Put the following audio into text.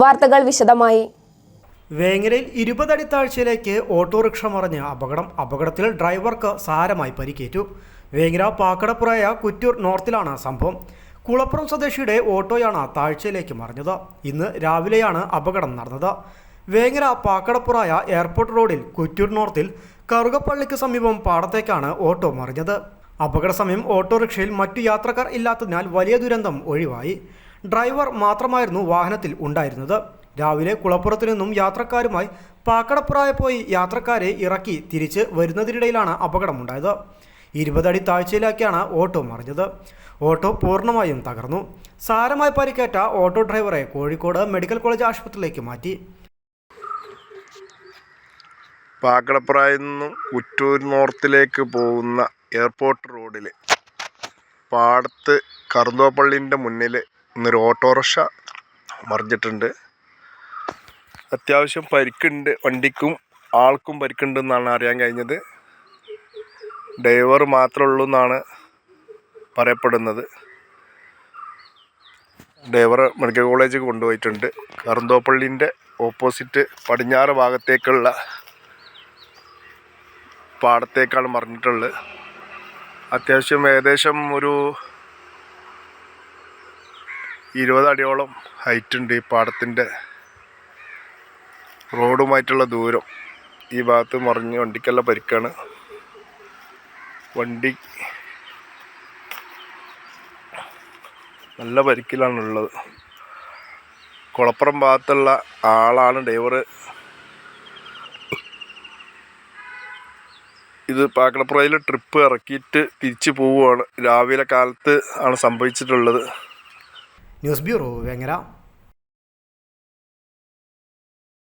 വാർത്തകൾ വിശദമായി. വേങ്ങരയിൽ ഇരുപതടി താഴ്ചയിലേക്ക് ഓട്ടോറിക്ഷ മറിഞ്ഞ് അപകടം അപകടത്തിൽ ഡ്രൈവർക്ക് സാരമായി പരിക്കേറ്റു. വേങ്ങര പാക്കടപ്പുറയ കുറ്റൂർ നോർത്തിലാണ് സംഭവം. കുളപ്പുറം സ്വദേശിയുടെ ഓട്ടോയാണ് താഴ്ചയിലേക്ക് മറിഞ്ഞത്. ഇന്ന് രാവിലെയാണ് അപകടം നടന്നത്. വേങ്ങര പാക്കടപ്പുറായ എയർപോർട്ട് റോഡിൽ കുറ്റൂർ നോർത്തിൽ കറുകപ്പള്ളിക്ക് സമീപം പാടത്തേക്കാണ് ഓട്ടോ മറിഞ്ഞത്. അപകട സമയം ഓട്ടോറിക്ഷയിൽ മറ്റു യാത്രക്കാർ ഇല്ലാത്തതിനാൽ വലിയ ദുരന്തം ഒഴിവായി. ഡ്രൈവർ മാത്രമായിരുന്നു വാഹനത്തിൽ ഉണ്ടായിരുന്നത്. രാവിലെ കുളപ്പുറത്തു നിന്നും യാത്രക്കാരുമായി പാക്കടപ്പുറായ പോയി യാത്രക്കാരെ ഇറക്കി തിരിച്ച് വരുന്നതിനിടയിലാണ് അപകടമുണ്ടായത്. ഇരുപതടി താഴ്ചയിലാക്കിയാണ് ഓട്ടോ മറിഞ്ഞത്. ഓട്ടോ പൂർണമായും തകർന്നു. സാരമായി പരിക്കേറ്റ ഓട്ടോ ഡ്രൈവറെ കോഴിക്കോട് മെഡിക്കൽ കോളേജ് ആശുപത്രിയിലേക്ക് മാറ്റി. പാക്കടപ്പുറയിൽ നിന്നും കുറ്റൂർ നോർത്തിലേക്ക് പോകുന്ന എയർപോർട്ട് റോഡിൽ പാടത്ത് കറുന്തോപ്പള്ളിന്റെ മുന്നിൽ ഇന്നൊരു ഓട്ടോറിക്ഷ മറിഞ്ഞിട്ടുണ്ട്. അത്യാവശ്യം പരിക്കുണ്ട് വണ്ടിക്കും ആൾക്കും പരിക്കുണ്ടെന്നാണ് അറിയാൻ കഴിഞ്ഞത്. ഡ്രൈവർ മാത്രമേ ഉള്ളൂ എന്നാണ് പറയപ്പെടുന്നത്. ഡ്രൈവർ മെഡിക്കൽ കോളേജിൽ കൊണ്ടുപോയിട്ടുണ്ട്. കറുന്തോപ്പള്ളിന്റെ ഓപ്പോസിറ്റ് പടിഞ്ഞാറ് ഭാഗത്തേക്കുള്ള പാടത്തേക്കാണ് മറിഞ്ഞിട്ടുള്ളത്. അത്യാവശ്യം ഏകദേശം ഒരു ഇരുപത് അടിയോളം ഹൈറ്റ് ഉണ്ട് ഈ പാടത്തിന്റെ റോഡുമായിട്ടുള്ള ദൂരം. ഈ ഭാഗത്ത് മറിഞ്ഞ് വണ്ടിക്കല്ല പരിക്കാണ്. വണ്ടി നല്ല പരിക്കിലാണുള്ളത്. കുളപ്പുറം ഭാഗത്തുള്ള ആളാണ് ഡ്രൈവർ ഇത് പാക്കടപ്പുറയിൽ ട്രിപ്പ് ഇറക്കിയിട്ട് തിരിച്ചു പോവുകയാണ്. രാവിലെ കാലത്ത് ആണ് സംഭവിച്ചിട്ടുള്ളത്. News bureau Vengara